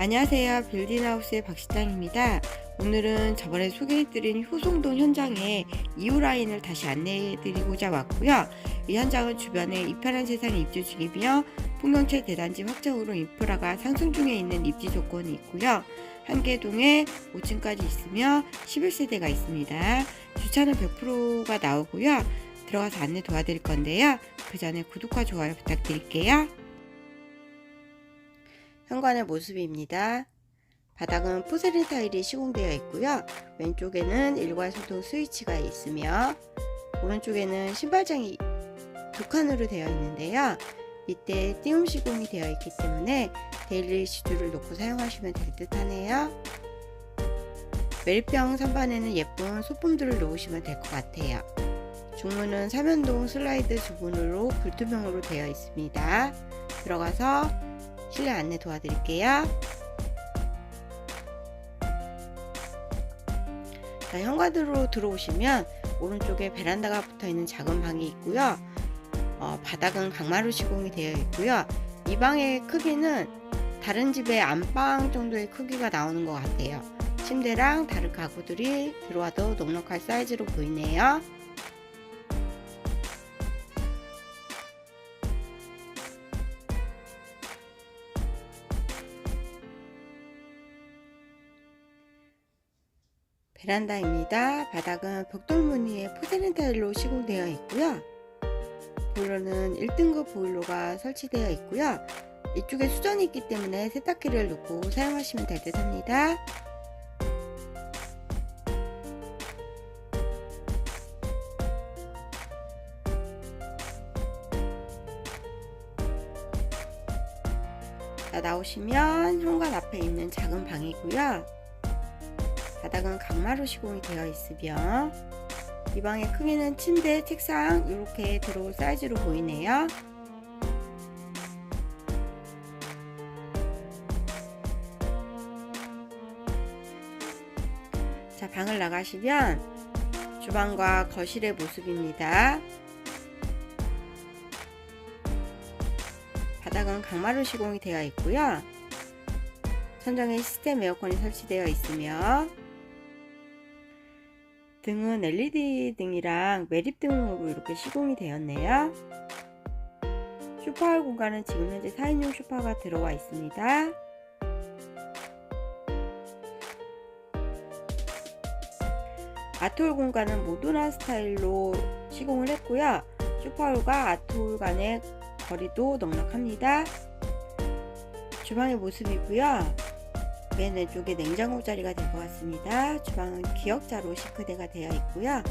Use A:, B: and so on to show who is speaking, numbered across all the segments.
A: 안녕하세요. 빌딩하우스의 박시장입니다. 오늘은 저번에 소개해드린 효송동 현장에 2호 라인을 다시 안내해드리고자 왔고요. 이 현장은 주변에 이편한 세상에 입주 중이며 풍경채 대단지 확장으로 인프라가 상승 중에 있는 입지 조건이 있고요. 한계동에 5층까지 있으며 11세대가 있습니다. 주차는 100%가 나오고요. 들어가서 안내 도와드릴 건데요. 그 전에 구독과 좋아요 부탁드릴게요. 현관의 모습입니다. 바닥은 포세린 타일이 시공되어 있고요. 왼쪽에는 일괄 소통 스위치가 있으며 오른쪽에는 신발장이 두 칸으로 되어 있는데요. 밑에 띄움 시공이 되어 있기 때문에 데일리 시주를 놓고 사용하시면 될 듯 하네요. 메리병 선반에는 예쁜 소품들을 놓으시면 될 것 같아요. 중문은 삼연동 슬라이드 주문으로 불투명으로 되어 있습니다. 들어가서 실내 안내 도와드릴게요. 자, 현관으로 들어오시면 오른쪽에 베란다가 붙어 있는 작은 방이 있고요. 어, 바닥은 강마루 시공이 되어 있고요. 이 방의 크기는 다른 집의 안방 정도의 크기가 나오는 것 같아요. 침대랑 다른 가구들이 들어와도 넉넉할 사이즈로 보이네요. 베란다입니다. 바닥은 벽돌 무늬의 포세린 타일로 시공되어 있고요. 보일러는 1등급 보일러가 설치되어 있고요. 이쪽에 수전이 있기 때문에 세탁기를 놓고 사용하시면 될 듯 합니다. 자, 나오시면 현관 앞에 있는 작은 방이고요. 바닥은 강마루 시공이 되어 있으며 이 방의 크기는 침대, 책상 이렇게 들어올 사이즈로 보이네요. 자, 방을 나가시면 주방과 거실의 모습입니다. 바닥은 강마루 시공이 되어 있고요. 천장에 시스템 에어컨이 설치되어 있으며 등은 LED 등이랑 매립등으로 이렇게 시공이 되었네요. 쇼파할 공간은 지금 현재 4인용 쇼파가 들어와 있습니다. 아트홀 공간은 모던한 스타일로 시공을 했고요. 쇼파홀과 아트홀 간의 거리도 넉넉합니다. 주방의 모습이고요. 맨 왼쪽에 냉장고 자리가 될 것 같습니다. 주방은 기역자로 싱크대가 되어 있고요.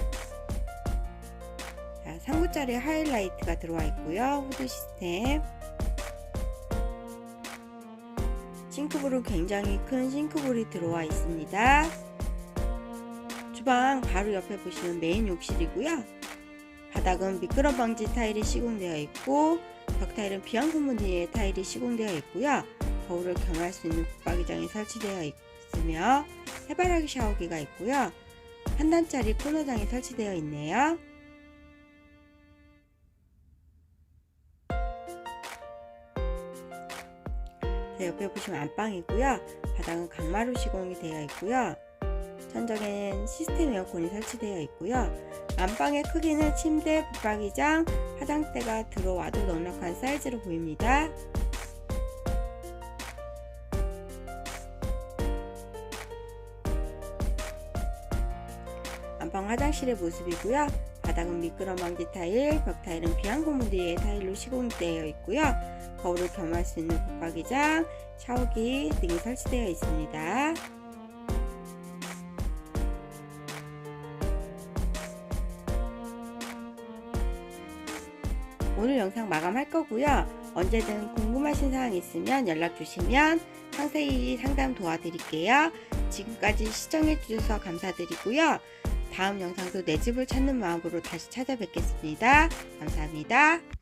A: 자, 3구짜리 하이라이트가 들어와 있고요. 후드 시스템. 싱크볼은 굉장히 큰 싱크볼이 들어와 있습니다. 주방 바로 옆에 보시면 메인 욕실이고요. 바닥은 미끄럼 방지 타일이 시공되어 있고 벽 타일은 비앙코 무늬의 타일이 시공되어 있고요. 거울을 겸할 수 있는 붙박이장이 설치되어 있으며 해바라기 샤워기가 있고요. 한 단짜리 코너장이 설치되어 있네요. 자, 옆에 보시면 안방이고요. 바닥은 강마루 시공이 되어 있고요. 천장에는 시스템 에어컨이 설치되어 있고요. 안방의 크기는 침대, 붙박이장, 화장대가 들어와도 넉넉한 사이즈로 보입니다. 안방 화장실의 모습이고요. 바닥은 미끄럼 방지 타일, 벽 타일은 비앙 고무드의 타일로 시공되어 있고요. 거울을 겸할 수 있는 붙박이장, 샤워기 등이 설치되어 있습니다. 오늘 영상 마감할 거고요. 언제든 궁금하신 사항 있으면 연락 주시면 상세히 상담 도와드릴게요. 지금까지 시청해 주셔서 감사드리고요. 다음 영상도 내 집을 찾는 마음으로 다시 찾아뵙겠습니다. 감사합니다.